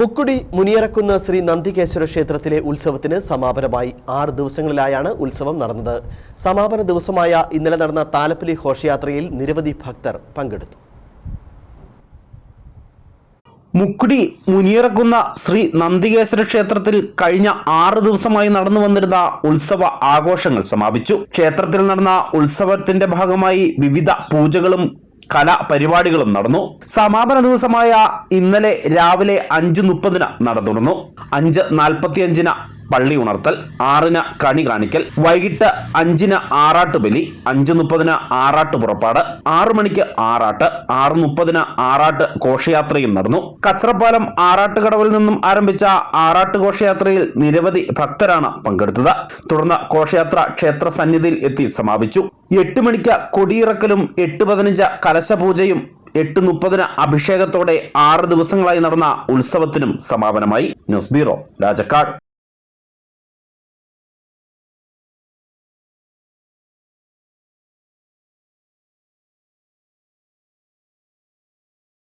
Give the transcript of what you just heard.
മുക്കുടി മുനിയറക്കുന്ന് ശ്രീ നന്ദികേശ്വര ക്ഷേത്രത്തിലെ ഉത്സവത്തിന് സമാപനമായി ആറ് ദിവസങ്ങളിലായാണ് ഉത്സവം നടന്നത്. സമാപന ദിവസമായ ഇന്നലെ നടന്ന താലപ്പലി ഘോഷയാത്രയിൽ നിരവധി ഭക്തർ പങ്കെടുത്തു. മുക്കുടി മുനിയറക്കുന്ന ശ്രീ നന്ദികേശ്വര ക്ഷേത്രത്തിൽ കഴിഞ്ഞ ആറ് ദിവസമായി നടന്നു വന്നിരുന്ന ഉത്സവ ആഘോഷങ്ങൾ സമാപിച്ചു. ക്ഷേത്രത്തിൽ നടന്ന ഉത്സവത്തിന്റെ ഭാഗമായി വിവിധ പൂജകളും കലാപരിപാടികളും നടന്നു. സമാപന ദിവസമായ ഇന്നലെ രാവിലെ അഞ്ചു മുപ്പതിന് നടന്നു അഞ്ച് നാൽപ്പത്തിയഞ്ചിന് പള്ളി ഉണർത്തൽ ആറിന് കണി കാണിക്കൽ വൈകിട്ട് അഞ്ചിന് ആറാട്ട് ബലി അഞ്ച് മുപ്പതിന് ആറാട്ട് പുറപ്പാട് ആറു മണിക്ക് ആറാട്ട് ആറ് മുപ്പതിന് ആറാട്ട് ഘോഷയാത്രയും നടന്നു. കച്ചറപ്പാലം ആറാട്ട് കടവിൽ നിന്നും ആരംഭിച്ച ആറാട്ട് ഘോഷയാത്രയിൽ നിരവധി ഭക്തരാണ് പങ്കെടുത്തത്. തുടർന്ന് ഘോഷയാത്ര ക്ഷേത്ര സന്നിധിയിൽ എത്തി സമാപിച്ചു. എട്ട് മണിക്ക് കൊടിയിറക്കലും എട്ട് പതിനഞ്ച് കലശപൂജയും എട്ട് മുപ്പതിന് അഭിഷേകത്തോടെ ആറ് ദിവസങ്ങളായി നടന്ന ഉത്സവത്തിനും സമാപനമായി. News bureau Rajakkad.